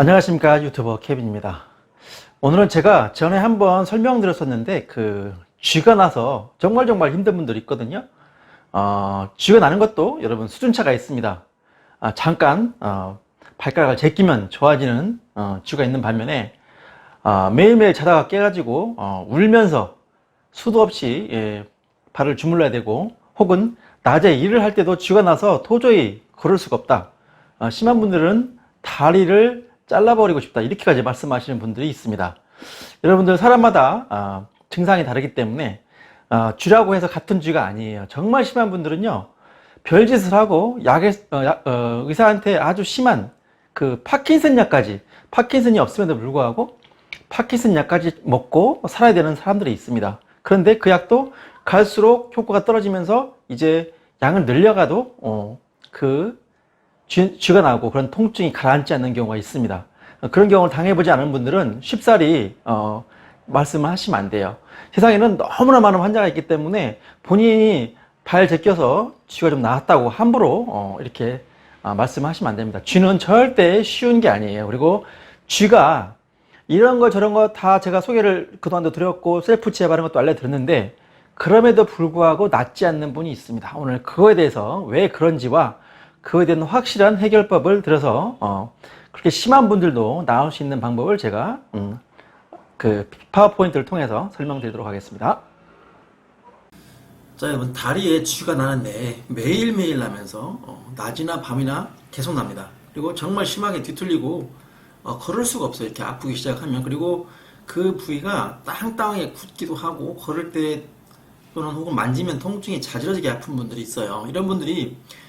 안녕하십니까 유튜버 케빈입니다. 오늘은 제가 전에 한번 설명드렸었는데 그 쥐가 나서 정말 정말 힘든 분들이 있거든요. 어, 쥐가 나는 것도 여러분 수준차가 있습니다. 아, 잠깐 어, 발가락을 제끼면 좋아지는 어, 쥐가 있는 반면에 아, 매일매일 자다가 깨가지고 어, 울면서 수도 없이 예, 발을 주물러야 되고 혹은 낮에 일을 할 때도 쥐가 나서 도저히 걸을 수가 없다. 어, 심한 분들은 다리를 잘라버리고 싶다. 이렇게까지 말씀하시는 분들이 있습니다. 여러분들 사람마다 아, 증상이 다르기 때문에 아, 쥐라고 해서 같은 쥐가 아니에요. 정말 심한 분들은요. 별짓을 하고 약에, 어, 약- 어, 의사한테 아주 심한 그 파킨슨 약까지 파킨슨이 없음에도 불구하고 파킨슨 약까지 먹고 살아야 되는 사람들이 있습니다. 그런데 그 약도 갈수록 효과가 떨어지면서 이제 양을 늘려가도 어, 그 쥐, 쥐가 나고 그런 통증이 가라앉지 않는 경우가 있습니다. 어, 그런 경우를 당해보지 않은 분들은 쉽사리 어, 말씀을 하시면 안 돼요. 세상에는 너무나 많은 환자가 있기 때문에 본인이 발 제껴서 쥐가 좀 나았다고 함부로 어, 이렇게 아, 말씀하시면 안 됩니다. 쥐는 절대 쉬운 게 아니에요. 그리고 쥐가 이런 거 저런 거 다 제가 소개를 그동안도 드렸고 셀프 치아 바른 것도 알려드렸는데 그럼에도 불구하고 낫지 않는 분이 있습니다. 오늘 그거에 대해서 왜 그런지와 그거에 대한 확실한 해결법을 들어서 어, 그렇게 심한 분들도 나을 수 있는 방법을 제가 음, 그 파워포인트를 통해서 설명드리도록 하겠습니다. 자 여러분 다리에 쥐가 나는데 매일매일 나면서 어, 낮이나 밤이나 계속 납니다. 그리고 정말 심하게 뒤틀리고 어, 걸을 수가 없어요. 이렇게 아프기 시작하면 그리고 그 부위가 땅땅하게 굳기도 하고 걸을 때 또는 혹은 만지면 통증이 자지러지게 아픈 분들이 있어요. 이런 분들이 어,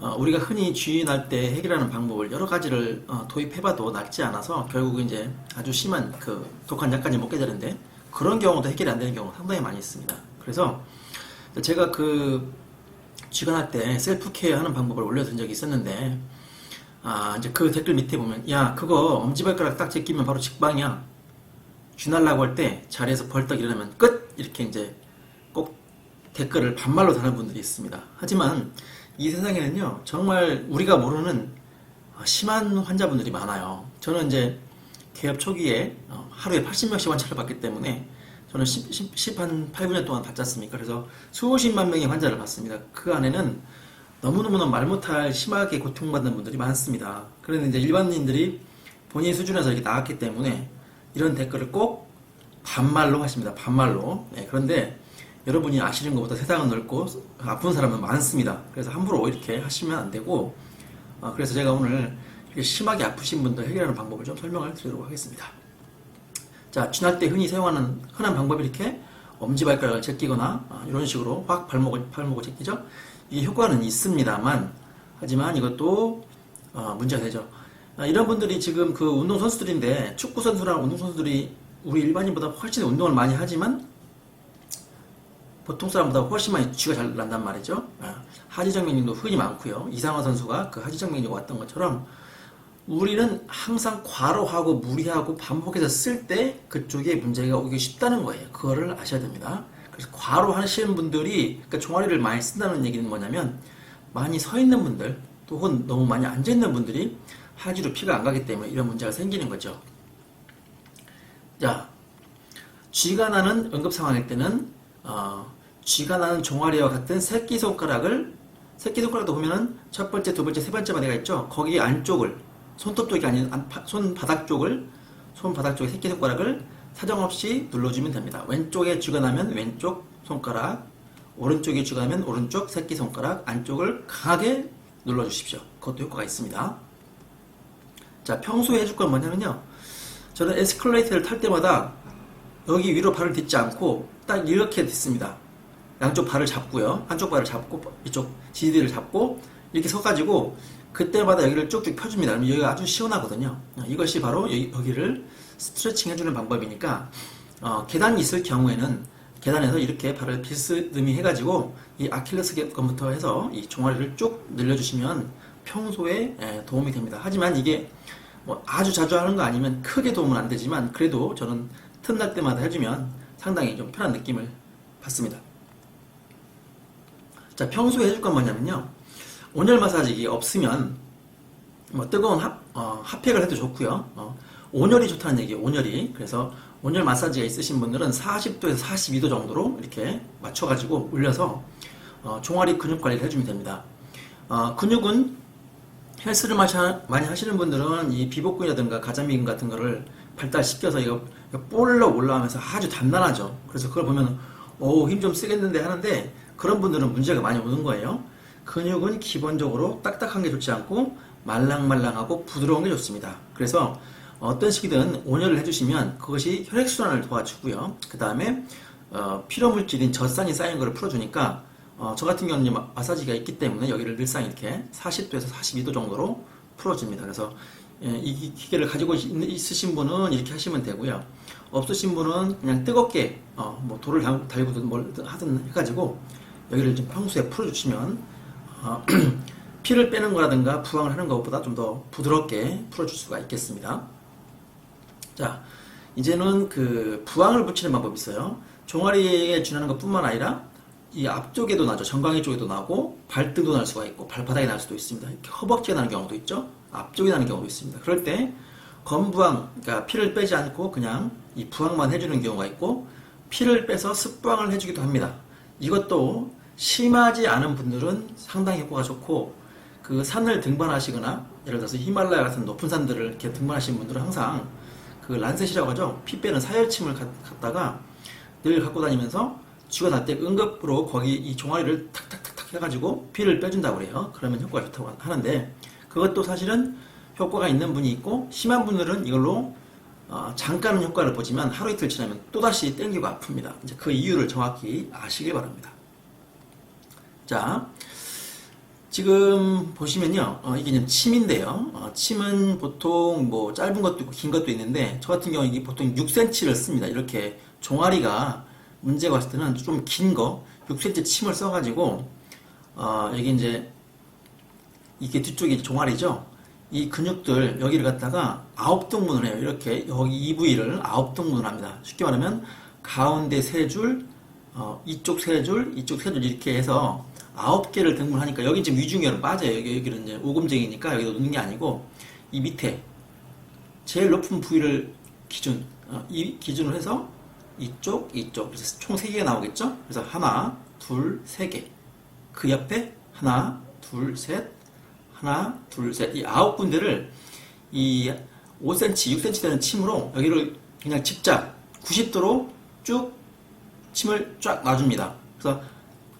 우리가 흔히 쥐날 때 해결하는 방법을 여러 가지를 어, 도입해봐도 낫지 않아서 결국 이제 아주 심한 그 독한 약까지 먹게 되는데 그런 경우도 해결이 안 되는 경우가 상당히 많이 있습니다. 그래서 제가 그 쥐가 날 때 셀프 케어 하는 방법을 올려드린 적이 있었는데 아 이제 그 댓글 밑에 보면 야 그거 엄지발가락 딱 제끼면 바로 직방이야 쥐 날라고 할 때 자리에서 벌떡 일어나면 끝 이렇게 이제 꼭 댓글을 반말로 다는 분들이 있습니다. 하지만 이 세상에는요, 정말 우리가 모르는 어, 심한 환자분들이 많아요. 저는 이제 개업 초기에 어, 하루에 80명씩 환자를 받기 때문에 저는 10, 10, 10, 한 8, 9년 동안 받지 않습니까? 그래서 수십만 명의 환자를 받습니다. 그 안에는 너무너무 말 못할 심하게 고통받는 분들이 많습니다. 그런데 이제 일반인들이 본인 수준에서 이렇게 나왔기 때문에 이런 댓글을 꼭 반말로 하십니다. 반말로. 네, 그런데 여러분이 아시는 것보다 세상은 넓고 아픈 사람은 많습니다. 그래서 함부로 이렇게 하시면 안 되고, 어, 그래서 제가 오늘 심하게 아프신 분들 해결하는 방법을 좀 설명을 드리도록 하겠습니다. 자, 쥐날 때 흔히 사용하는 흔한 방법이 이렇게 엄지발가락을 제끼거나 어, 이런 식으로 확 발목을, 발목을 제끼죠. 이게 효과는 있습니다만, 하지만 이것도 어, 문제가 되죠. 아, 이런 분들이 지금 그 운동 선수들인데 축구 선수랑 운동 선수들이 우리 일반인보다 훨씬 운동을 많이 하지만 보통 사람보다 훨씬 많이 쥐가 잘 난단 말이죠. 아, 하지정맥류도 흔히 많고요. 이상화 선수가 그 하지정맥류가 왔던 것처럼 우리는 항상 과로하고 무리하고 반복해서 쓸 때 그쪽에 문제가 오기 쉽다는 거예요. 그거를 아셔야 됩니다. 그래서 과로하시는 분들이 그러니까 종아리를 많이 쓴다는 얘기는 뭐냐면 많이 서 있는 분들 또 혹은 너무 많이 앉아 있는 분들이 하지로 피가 안 가기 때문에 이런 문제가 생기는 거죠. 자, 쥐가 나는 응급 상황일 때는 어, 쥐가 나는 종아리와 같은 새끼 손가락을 새끼 손가락도 보면은 첫 번째, 두 번째, 세 번째 마디가 있죠. 거기 안쪽을 손톱 쪽이 아닌 손바닥 쪽을 손바닥 쪽에 새끼 손가락을 사정없이 눌러주면 됩니다. 왼쪽에 쥐가 나면 왼쪽 손가락, 오른쪽에 쥐가 나면 오른쪽 새끼 손가락 안쪽을 강하게 눌러주십시오. 그것도 효과가 있습니다. 자, 평소에 해줄 건 뭐냐면요. 저는 에스컬레이터를 탈 때마다 여기 위로 발을 딛지 않고 딱 이렇게 딛습니다. 양쪽 발을 잡고요. 한쪽 발을 잡고 이쪽 지지대를 잡고 이렇게 서가지고 그때마다 여기를 쭉쭉 펴줍니다. 여기가 아주 시원하거든요. 이것이 바로 여기, 여기 를 스트레칭 해주는 방법이니까 어, 계단이 있을 경우에는 계단에서 이렇게 발을 비스듬히 해가지고 이 아킬레스건부터 해서 이 종아리를 쭉 늘려주시면 평소에 에, 도움이 됩니다. 하지만 이게 뭐 아주 자주 하는 거 아니면 크게 도움은 안 되지만 그래도 저는 틈날 때마다 해주면 상당히 좀 편한 느낌을 받습니다. 자, 평소에 해줄 건 뭐냐면요. 온열 마사지기 없으면 뭐 뜨거운 핫, 어, 핫팩을 해도 좋고요. 어, 온열이 좋다는 얘기예요. 온열이. 그래서 온열 마사지가 있으신 분들은 40도에서 42도 정도로 이렇게 맞춰가지고 올려서 어, 종아리 근육 관리를 해주면 됩니다. 어, 근육은 헬스를 많이 하시는 분들은 이 비복근이라든가 가자미근 같은 거를 발달시켜서 이거 볼록 올라가면서 아주 단단하죠. 그래서 그걸 보면 오 힘 좀 쓰겠는데 하는데 그런 분들은 문제가 많이 오는 거예요. 근육은 기본적으로 딱딱한 게 좋지 않고 말랑말랑하고 부드러운 게 좋습니다. 그래서 어떤 식이든 온열을 해주시면 그것이 혈액순환을 도와주고요. 그 다음에 어, 피로물질인 젖산이 쌓인 거를 풀어주니까 어, 저 같은 경우는 마사지가 있기 때문에 여기를 늘상 이렇게 40도에서 42도 정도로 풀어줍니다. 그래서 예, 이 기- 기계를 가지고 있- 있으신 분은 이렇게 하시면 되고요. 없으신 분은 그냥 뜨겁게 어, 뭐 돌을 달- 달고든 뭘 하든 해가지고 여기를 좀 평소에 풀어주시면 어, 피를 빼는 거라든가 부항을 하는 것보다 좀 더 부드럽게 풀어줄 수가 있겠습니다. 자, 이제는 그 부항을 붙이는 방법이 있어요. 종아리에 지나는 것뿐만 아니라 이 앞쪽에도 나죠. 정강이 쪽에도 나고 발등도 날 수가 있고 발바닥에 날 수도 있습니다. 허벅지에 나는 경우도 있죠. 앞쪽에 나는 경우도 있습니다. 그럴 때 건부항, 그러니까 피를 빼지 않고 그냥 이 부항만 해주는 경우가 있고 피를 빼서 습부항을 해주기도 합니다. 이것도 심하지 않은 분들은 상당히 효과가 좋고 그 산을 등반하시거나 예를 들어서 히말라야 같은 높은 산들을 이렇게 등반하시는 분들은 항상 그 란셋이라고 하죠. 피 빼는 사열침을 갖- 갖다가 늘 갖고 다니면서 쥐가 날 때 응급으로 거기 이 종아리를 탁탁탁탁 해가지고 피를 빼준다고 그래요. 그러면 효과가 좋다고 하는데 그것도 사실은 효과가 있는 분이 있고 심한 분들은 이걸로 어, 잠깐은 효과를 보지만 하루 이틀 지나면 또다시 땡기고 아픕니다. 이제 그 이유를 정확히 아시길 바랍니다. 자, 지금 보시면요, 어, 이게 지금 침인데요. 어, 침은 보통 뭐 짧은 것도 있고 긴 것도 있는데 저 같은 경우 이게 보통 6cm를 씁니다. 이렇게 종아리가 문제가 왔을 때는 좀 긴 거 6cm 침을 써가지고 어, 여기 이제 이게 뒤쪽이 종아리죠. 이 근육들 여기를 갖다가 아홉 등분을 해요. 이렇게 여기 이 부위를 아홉 등분을 합니다. 쉽게 말하면 가운데 세 줄, 어, 이쪽 세 줄, 이쪽 세 줄 이렇게 해서 아홉 개를 등분하니까 여기 지금 위중혈은 빠져요. 여기 여기는 이제 오금쟁이니까 여기도 넣는 게 아니고 이 밑에 제일 높은 부위를 기준 어, 이 기준으로 해서 이쪽 이쪽 그래서 총 세 개가 나오겠죠. 그래서 하나, 둘, 세 개. 그 옆에 하나, 둘, 셋, 하나, 둘, 셋. 이 아홉 군데를 이 5cm, 6cm 되는 침으로 여기를 그냥 직접 90도로 쭉 침을 쫙 놔줍니다. 그래서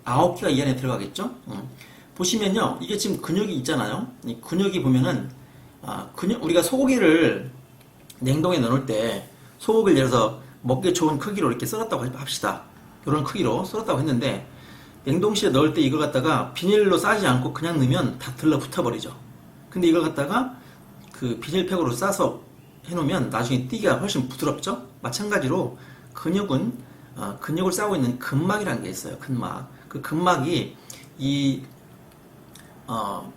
아홉 개가 이 안에 들어가겠죠? 음. 보시면요, 이게 지금 근육이 있잖아요. 이 근육이 보면은 아, 근육 우리가 소고기를 냉동에 넣을 때 소고기를 예를 들어서 먹기 좋은 크기로 이렇게 썰었다고 합시다. 이런 크기로 썰었다고 했는데 냉동실에 넣을 때 이걸 갖다가 비닐로 싸지 않고 그냥 넣으면 다 들러붙어 버리죠. 근데 이걸 갖다가 그 비닐팩으로 싸서 해놓으면 나중에 띠가 훨씬 부드럽죠. 마찬가지로 근육은 어, 근육을 싸고 있는 근막이라는 게 있어요. 근막. 그 근막이 이 어,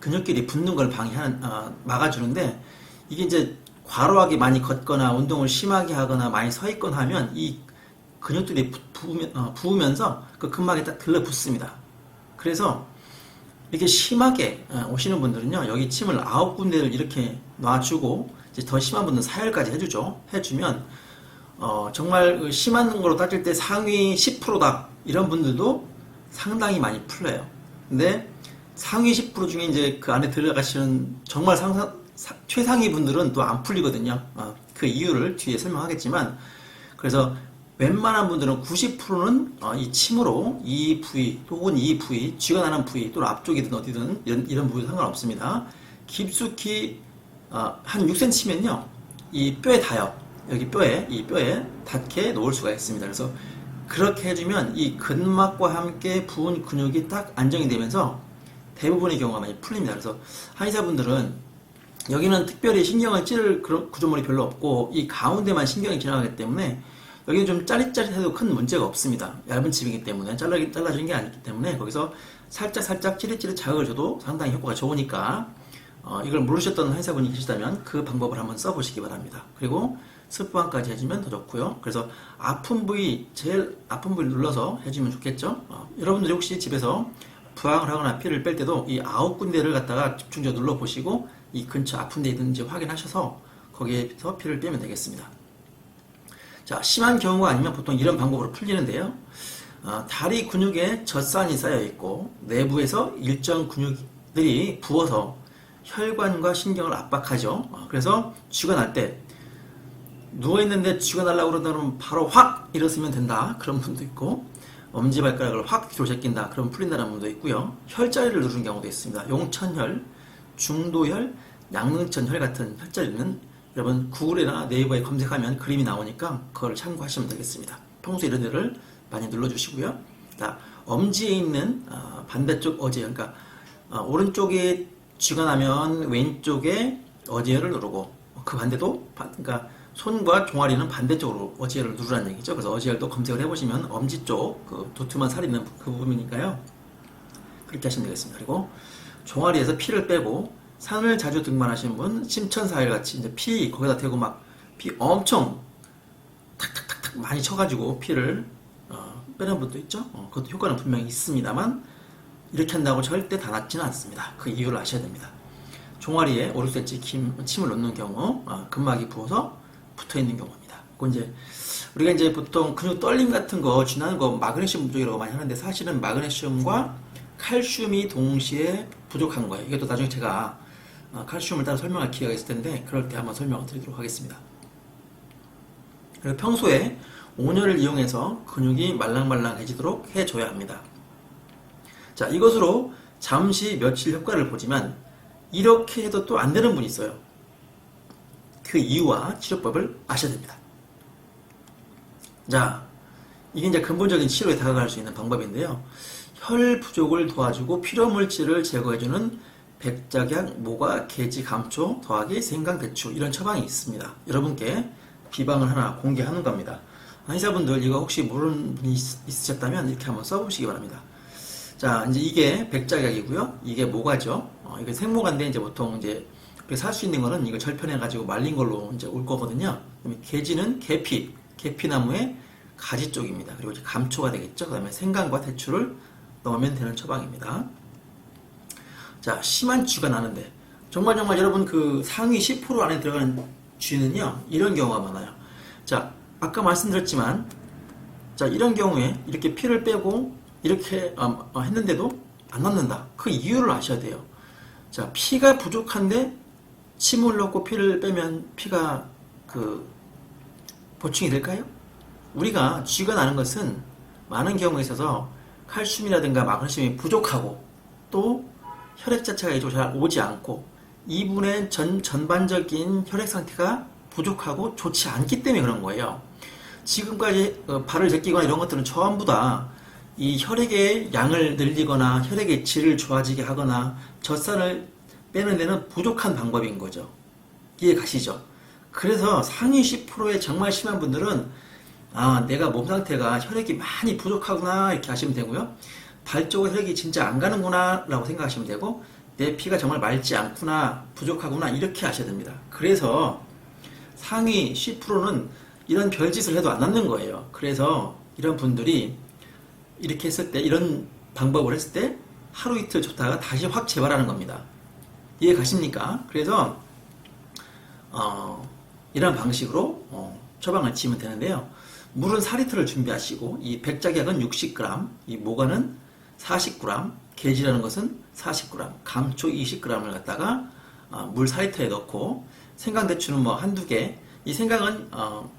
근육끼리 붙는 걸 방해하는 어, 막아주는데 이게 이제 과로하게 많이 걷거나 운동을 심하게 하거나 많이 서 있거나 하면 이 근육들이 부, 어, 부으면서 그 근막에 딱 들러붙습니다. 그래서 이렇게 심하게 어, 오시는 분들은요 여기 침을 아홉 군데를 이렇게 놔주고 이제 더 심한 분들은 사열까지 해주죠. 해주면 어, 정말 그 심한 걸로 따질 때 상위 10%다 이런 분들도 상당히 많이 풀려요. 근데 상위 10% 중에 이제 그 안에 들어가시는 정말 상상, 사- 최상위 분들은 또 안 풀리거든요. 어, 그 이유를 뒤에 설명하겠지만 그래서 웬만한 분들은 90%는 어, 이 침으로 이 부위 혹은 이 부위 쥐가 나는 부위 또는 앞쪽이든 어디든 이런, 이런 부위 상관없습니다. 깊숙이 어, 한 6cm면요 이 뼈에 닿아요. 여기 뼈에 이 뼈에 닿게 놓을 수가 있습니다. 그래서 그렇게 해주면 이 근막과 함께 부은 근육이 딱 안정이 되면서 대부분의 경우가 많이 풀립니다. 그래서 한의사분들은 여기는 특별히 신경을 찌를 그런 구조물이 별로 없고 이 가운데만 신경이 지나가기 때문에 여기는 좀 짜릿짜릿해도 큰 문제가 없습니다. 얇은 칩이기 때문에 잘라, 잘라지는 게 아니기 때문에 거기서 살짝 살짝 찌릿찌릿 자극을 줘도 상당히 효과가 좋으니까 어, 이걸 모르셨던 한의사분이 계시다면 그 방법을 한번 써보시기 바랍니다. 그리고 습부항까지 해주면 더 좋고요. 그래서 아픈 부위 제일 아픈 부위 눌러서 해주면 좋겠죠. 어, 여러분들이 혹시 집에서 부항을 하거나 피를 뺄 때도 이 아홉 군데를 갖다가 집중적으로 눌러 보시고 이 근처 아픈 데 있는지 확인하셔서 거기에서 피를 빼면 되겠습니다. 자, 심한 경우가 아니면 보통 이런 방법으로 풀리는데요. 어, 다리 근육에 젖산이 쌓여 있고 내부에서 일정 근육들이 부어서 혈관과 신경을 압박하죠. 어, 그래서 쥐가 날 때 누워 있는데 쥐가 날라고 그러면 바로 확 일어서면 된다. 그런 분도 있고 엄지발가락을 확 뒤로 제낀다. 그럼 풀린다는 분도 있고요. 혈자리를 누르는 경우도 있습니다. 용천혈, 중도혈, 양릉천혈 같은 혈자리는 여러분 구글이나 네이버에 검색하면 그림이 나오니까 그걸 참고하시면 되겠습니다. 평소 이런 데를 많이 눌러주시고요. 자, 엄지에 있는 어, 반대쪽 어제, 그러니까 어, 오른쪽에 쥐가 나면 왼쪽에 어지혈을 누르고 그 반대도 반- 그러니까 손과 종아리는 반대쪽으로 어지혈을 누르라는 얘기죠. 그래서 어지혈도 검색을 해보시면 엄지 쪽 그 두툼한 살 있는 그 부분이니까요. 그렇게 하시면 되겠습니다. 그리고 종아리에서 피를 빼고 산을 자주 등반하시는 분 심천사일 같이 이제 피 거기다 대고 막 피 엄청 탁탁탁탁 많이 쳐가지고 피를 어, 빼는 분도 있죠. 어, 그것도 효과는 분명히 있습니다만 이렇게 한다고 절대 다 낫지는 않습니다. 그 이유를 아셔야 됩니다. 종아리에 5cm 김, 침을 넣는 경우 어, 근막이 부어서 붙어 있는 경우입니다. 그 이제 우리가 이제 보통 근육 떨림 같은 거 지나는 거 마그네슘 부족이라고 많이 하는데 사실은 마그네슘과 칼슘이 동시에 부족한 거예요. 이것도 나중에 제가 어, 칼슘을 따로 설명할 기회가 있을 텐데 그럴 때 한번 설명을 드리도록 하겠습니다. 그리고 평소에 온열을 이용해서 근육이 말랑말랑해지도록 해줘야 합니다. 자, 이것으로 잠시 며칠 효과를 보지만 이렇게 해도 또 안 되는 분이 있어요. 그 이유와 치료법을 아셔야 됩니다. 자, 이게 이제 근본적인 치료에 다가갈 수 있는 방법인데요. 혈 부족을 도와주고 필요 물질을 제거해주는 백작약, 모과, 계지, 감초, 더하기 생강, 대추 이런 처방이 있습니다. 여러분께 비방을 하나 공개하는 겁니다. 환자분들 이거 혹시 모르는 분이 있- 있으셨다면 이렇게 한번 써보시기 바랍니다. 자, 이제 이게 백작약이고요. 이게 모가죠. 어, 이게 생모가인데 이제 보통 이제 살수 있는 거는 이거 절편해가지고 말린 걸로 이제 올 거거든요. 계지는 계피, 계피나무의 가지 쪽입니다. 그리고 이제 감초가 되겠죠. 그 다음에 생강과 대추를 넣으면 되는 처방입니다. 자, 심한 쥐가 나는데 정말 정말 여러분 그 상위 10% 안에 들어가는 쥐는요 이런 경우가 많아요. 자, 아까 말씀드렸지만 자 이런 경우에 이렇게 피를 빼고 이렇게 어, 어, 했는데도 안 낫는다. 그 이유를 아셔야 돼요. 자, 피가 부족한데 침을 넣고 피를 빼면 피가 그 보충이 될까요? 우리가 쥐가 나는 것은 많은 경우에 있어서 칼슘이라든가 마그네슘이 부족하고 또 혈액 자체가 이쪽으로 잘 오지 않고 이분의 전, 전반적인 혈액 상태가 부족하고 좋지 않기 때문에 그런 거예요. 지금까지 어, 발을 제끼거나 이런 것들은 전부 다 이 혈액의 양을 늘리거나 혈액의 질을 좋아지게 하거나 젖산을 빼는 데는 부족한 방법인 거죠. 이해 가시죠? 그래서 상위 10%의 정말 심한 분들은 아, 내가 몸 상태가 혈액이 많이 부족하구나 이렇게 하시면 되고요. 발 쪽으로 혈액이 진짜 안 가는구나 라고 생각하시면 되고 내 피가 정말 맑지 않구나 부족하구나 이렇게 하셔야 됩니다. 그래서 상위 10%는 이런 별짓을 해도 안 낫는 거예요. 그래서 이런 분들이 이렇게 했을 때 이런 방법을 했을 때 하루 이틀 좋다가 다시 확 재발하는 겁니다. 이해 가십니까? 그래서 어, 이런 방식으로 어, 처방을 지으면 되는데요. 물은 4리터를 준비하시고 이 백작약은 60g, 이 모가는 40g, 게지라는 것은 40g, 감초 20g을 갖다가 어, 물 4리터에 넣고 생강대추는 뭐 한두 개. 이 생강은 어,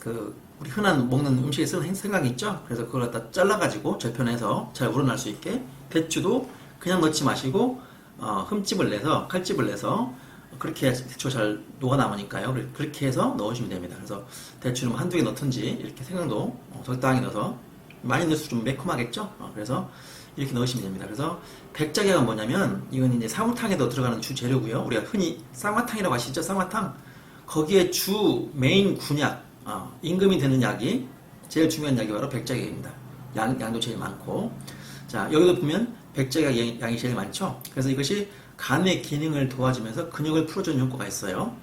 그 우리 흔한 먹는 음식에 쓰는 생강이 있죠. 그래서 그걸 갖다 잘라가지고 절편해서 잘 우러날 수 있게 대추도 그냥 넣지 마시고 어, 흠집을 내서 칼집을 내서 그렇게 대추가 잘 녹아 남으니까요. 그렇게 해서 넣으시면 됩니다. 그래서 대추는 뭐 한두 개 넣든지 이렇게 생강도 어, 적당히 넣어서 많이 넣어서 좀 매콤하겠죠. 어, 그래서 이렇게 넣으시면 됩니다. 그래서 백작약은 뭐냐면 이건 이제 사무탕에도 들어가는 주 재료고요. 우리가 흔히 쌍화탕이라고 아시죠? 쌍화탕 거기에 주 메인 군약 어, 임금이 되는 약이 제일 중요한 약이 바로 백작약입니다. 양, 양도 제일 많고 자 여기도 보면 양- 양이 제일 많죠. 그래서 이것이 간의 기능을 도와주면서 근육을 풀어주는 효과가 있어요.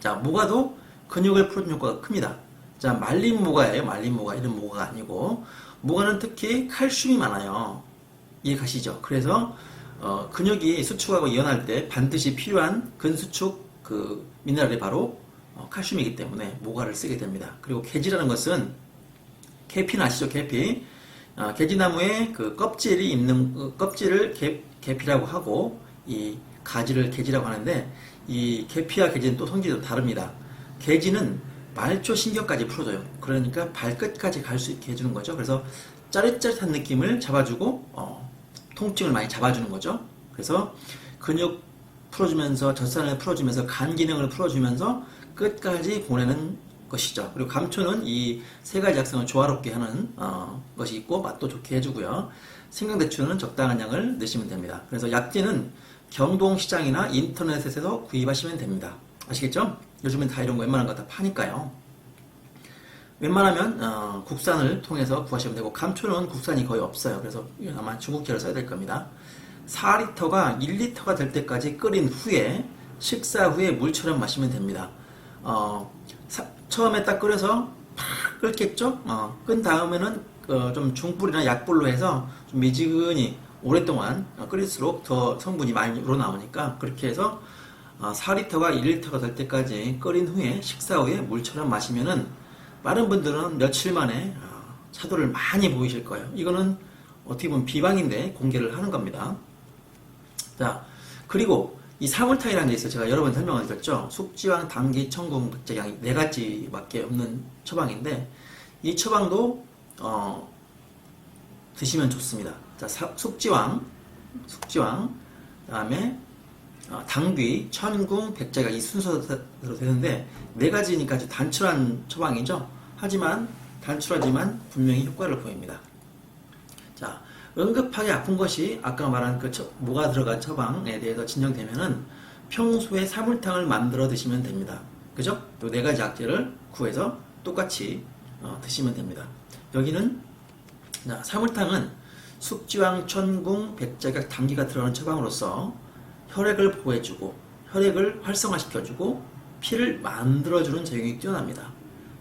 자 모가도 근육을 풀어주는 효과가 큽니다. 자 말린 모가예요. 말린 모가 이런 모가가 아니고 모가는 특히 칼슘이 많아요. 이해 가시죠? 그래서 어, 근육이 수축하고 이완할 때 반드시 필요한 근수축 그 미네랄이 바로 어, 칼슘이기 때문에 모가를 쓰게 됩니다. 그리고 계지라는 것은 계피는 아시죠? 계피. 어, 계지나무의 그 껍질이 있는 그 껍질을 계, 계피라고 하고 이 가지를 계지라고 하는데 이 계피와 계지는 또 성질이 좀 다릅니다. 계지는 말초 신경까지 풀어줘요. 그러니까 발끝까지 갈 수 있게 해주는 거죠. 그래서 짜릿짜릿한 느낌을 잡아주고 어, 통증을 많이 잡아주는 거죠. 그래서 근육 풀어주면서 젖산을 풀어주면서 간 기능을 풀어주면서 끝까지 보내는 것이죠. 그리고 감초는 이 세 가지 약성을 조화롭게 하는 어, 것이 있고 맛도 좋게 해주고요. 생강대추는 적당한 양을 넣으시면 됩니다. 그래서 약재는 경동시장이나 인터넷에서 구입하시면 됩니다. 아시겠죠? 요즘엔 다 이런 거 웬만한 거 다 파니까요. 웬만하면 어, 국산을 통해서 구하시면 되고 감초는 국산이 거의 없어요. 그래서 아마 중국제를 써야 될 겁니다. 4리터가 1리터가 될 때까지 끓인 후에 식사 후에 물처럼 마시면 됩니다. 어, 사- 처음에 딱 끓여서 팍 끓겠죠? 어, 끈 다음에는 어, 좀 중불이나 약불로 해서 좀 미지근히 오랫동안 어, 끓일수록 더 성분이 많이 우러나오니까 그렇게 해서 어, 4리터가 1리터가 될 때까지 끓인 후에 식사 후에 물처럼 마시면은 빠른 분들은 며칠 만에 어, 차도를 많이 보이실 거예요. 이거는 어떻게 보면 비방인데 공개를 하는 겁니다. 자, 그리고 이 사물탕이라는 게 있어요. 제가 여러 번 설명을 드렸죠. 숙지왕, 당기, 청궁, 백제향 네 가지밖에 없는 처방인데 이 처방도 어, 드시면 좋습니다. 자, 사- 숙지왕, 숙지왕, 그다음에 어, 당귀, 천궁, 백제가 이 순서대로 되는데 네 가지니까 아주 단출한 처방이죠. 하지만 단출하지만 분명히 효과를 보입니다. 자, 응급하게 아픈 것이 아까 말한 그 처- 뭐가 들어간 처방에 대해서 진정되면은 평소에 사물탕을 만들어 드시면 됩니다. 그죠? 요 네 가지 약재를 구해서 똑같이 어, 드시면 됩니다. 여기는 자, 사물탕은 숙지왕, 천궁, 백제각, 당기가 들어가는 처방으로서 혈액을 보호해주고 혈액을 활성화시켜주고 피를 만들어주는 작용이 뛰어납니다.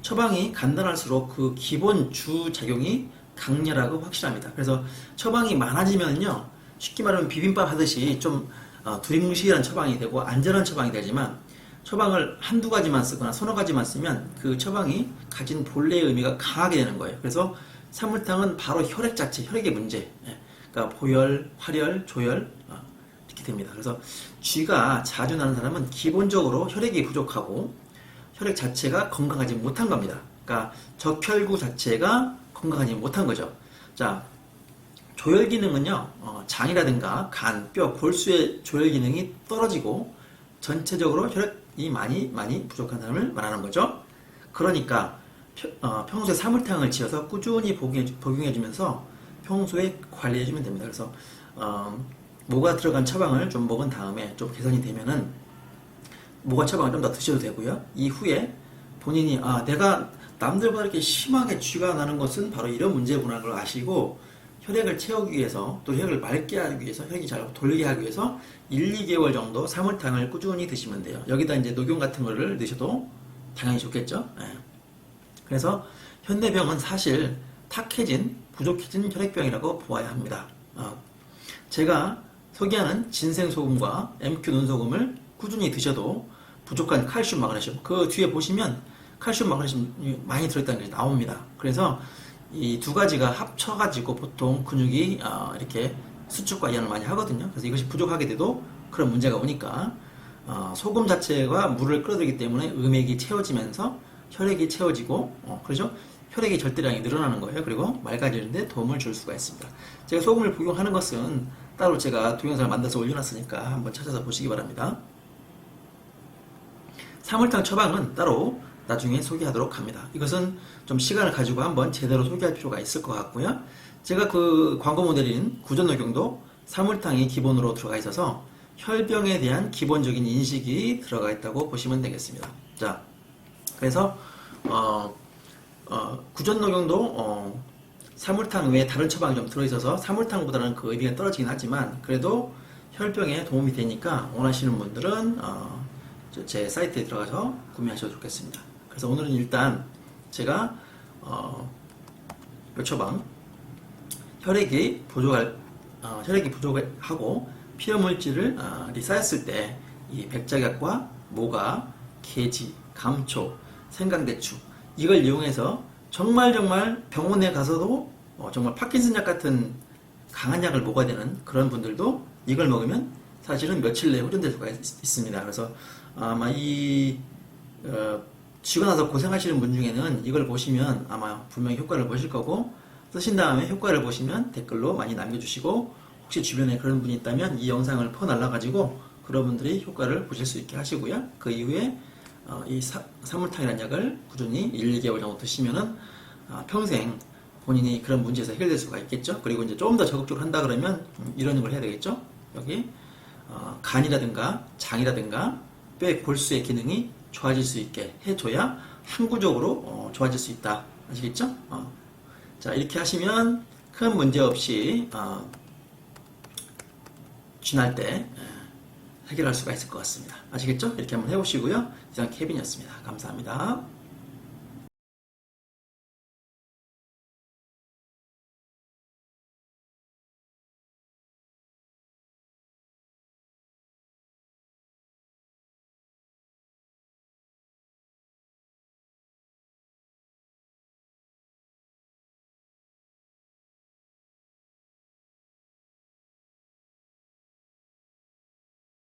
처방이 간단할수록 그 기본 주 작용이 강렬하고 확실합니다. 그래서 처방이 많아지면요 쉽게 말하면 비빔밥 하듯이 좀 어, 두리뭉실한 처방이 되고 안전한 처방이 되지만 처방을 한두 가지만 쓰거나 서너 가지만 쓰면 그 처방이 가진 본래의 의미가 강하게 되는 거예요. 그래서 산물탕은 바로 혈액 자체, 혈액의 문제. 예. 그러니까 보혈, 활혈, 조혈 어, 이렇게 됩니다. 그래서 쥐가 자주 나는 사람은 기본적으로 혈액이 부족하고 혈액 자체가 건강하지 못한 겁니다. 그러니까 적혈구 자체가 건강하지 못한 거죠. 자, 조혈 기능은요, 어, 장이라든가 간, 뼈, 골수의 조혈 기능이 떨어지고 전체적으로 혈액이 많이 많이 부족한 사람을 말하는 거죠. 그러니까 펴- 어, 평소에 사물탕을 지어서 꾸준히 복용해, 복용해 주면서 평소에 관리해 주면 됩니다. 그래서 어, 뭐가 들어간 처방을 좀 먹은 다음에 좀 개선이 되면은 모가 처방을 좀 더 드셔도 되고요. 이후에 본인이 아 내가 남들보다 이렇게 심하게 쥐가 나는 것은 바로 이런 문제구나 걸 아시고 혈액을 채우기 위해서 또 혈액을 맑게 하기 위해서 혈액이 잘 돌게 하기 위해서 1, 2개월 정도 사물탕을 꾸준히 드시면 돼요. 여기다 이제 녹용 같은 거를 넣으셔도 당연히 좋겠죠. 예. 그래서 현대병은 사실 탁해진 부족해진 혈액병이라고 보아야 합니다. 어, 제가 소개하는 진생소금과 MQ 눈소금을 꾸준히 드셔도 부족한 칼슘, 마그네슘 그 뒤에 보시면 칼슘, 마그네슘이 많이 들어있다는 게 나옵니다. 그래서 이 두 가지가 합쳐가지고 보통 근육이 어, 이렇게 수축과 이완을 많이 하거든요. 그래서 이것이 부족하게 돼도 그런 문제가 오니까 어, 소금 자체가 물을 끌어들이기 때문에 음액이 채워지면서 혈액이 채워지고 어, 그러죠? 혈액의 절대량이 늘어나는 거예요. 그리고 맑아지는데 도움을 줄 수가 있습니다. 제가 소금을 복용하는 것은 따로 제가 동영상을 만들어서 올려놨으니까 한번 찾아서 보시기 바랍니다. 사물탕 처방은 따로 나중에 소개하도록 합니다. 이것은 좀 시간을 가지고 한번 제대로 소개할 필요가 있을 것 같고요. 제가 그 광고 모델인 구전노경도 사물탕이 기본으로 들어가 있어서 혈병에 대한 기본적인 인식이 들어가 있다고 보시면 되겠습니다. 자, 그래서 어, 어, 구전노경도 어, 사물탕 외에 다른 처방이 좀 들어있어서 사물탕보다는 그 의미가 떨어지긴 하지만 그래도 혈병에 도움이 되니까 원하시는 분들은 어, 저제 사이트에 들어가서 구매하셔도 좋겠습니다. 그래서 오늘은 일단 제가 어, 요 처방 혈액이 부족할 어, 혈액이 부족하고 피어 물질을 어, 쌓였을 때 이 백작약과 모가, 계지, 감초, 생강대추 이걸 이용해서 정말 정말 병원에 가서도 어, 정말 파킨슨 약 같은 강한 약을 먹어야 되는 그런 분들도 이걸 먹으면 사실은 며칠 내에 흡연될 수가 있, 습니다. 그래서 아마 이 어, 쥐고 나서 고생하시는 분 중에는 이걸 보시면 아마 분명히 효과를 보실 거고 쓰신 다음에 효과를 보시면 댓글로 많이 남겨주시고 혹시 주변에 그런 분이 있다면 이 영상을 퍼날라가지고 그런 분들이 효과를 보실 수 있게 하시고요. 그 이후에 어, 이 사, 사물탕이라는 약을 꾸준히 1, 2개월 정도 드시면은 아, 평생 본인이 그런 문제에서 해결될 수가 있겠죠. 그리고 이제 조금 더 적극적으로 한다 그러면 음, 이런 걸 해야 되겠죠. 여기 어, 간이라든가 장이라든가 뼈의 골수의 기능이 좋아질 수 있게 해줘야 항구적으로 어, 좋아질 수 있다. 아시겠죠? 어. 자 이렇게 하시면 큰 문제 없이 어, 쥐날 때 에, 해결할 수가 있을 것 같습니다. 아시겠죠? 이렇게 한번 해보시고요. 이상 케빈이었습니다. 감사합니다.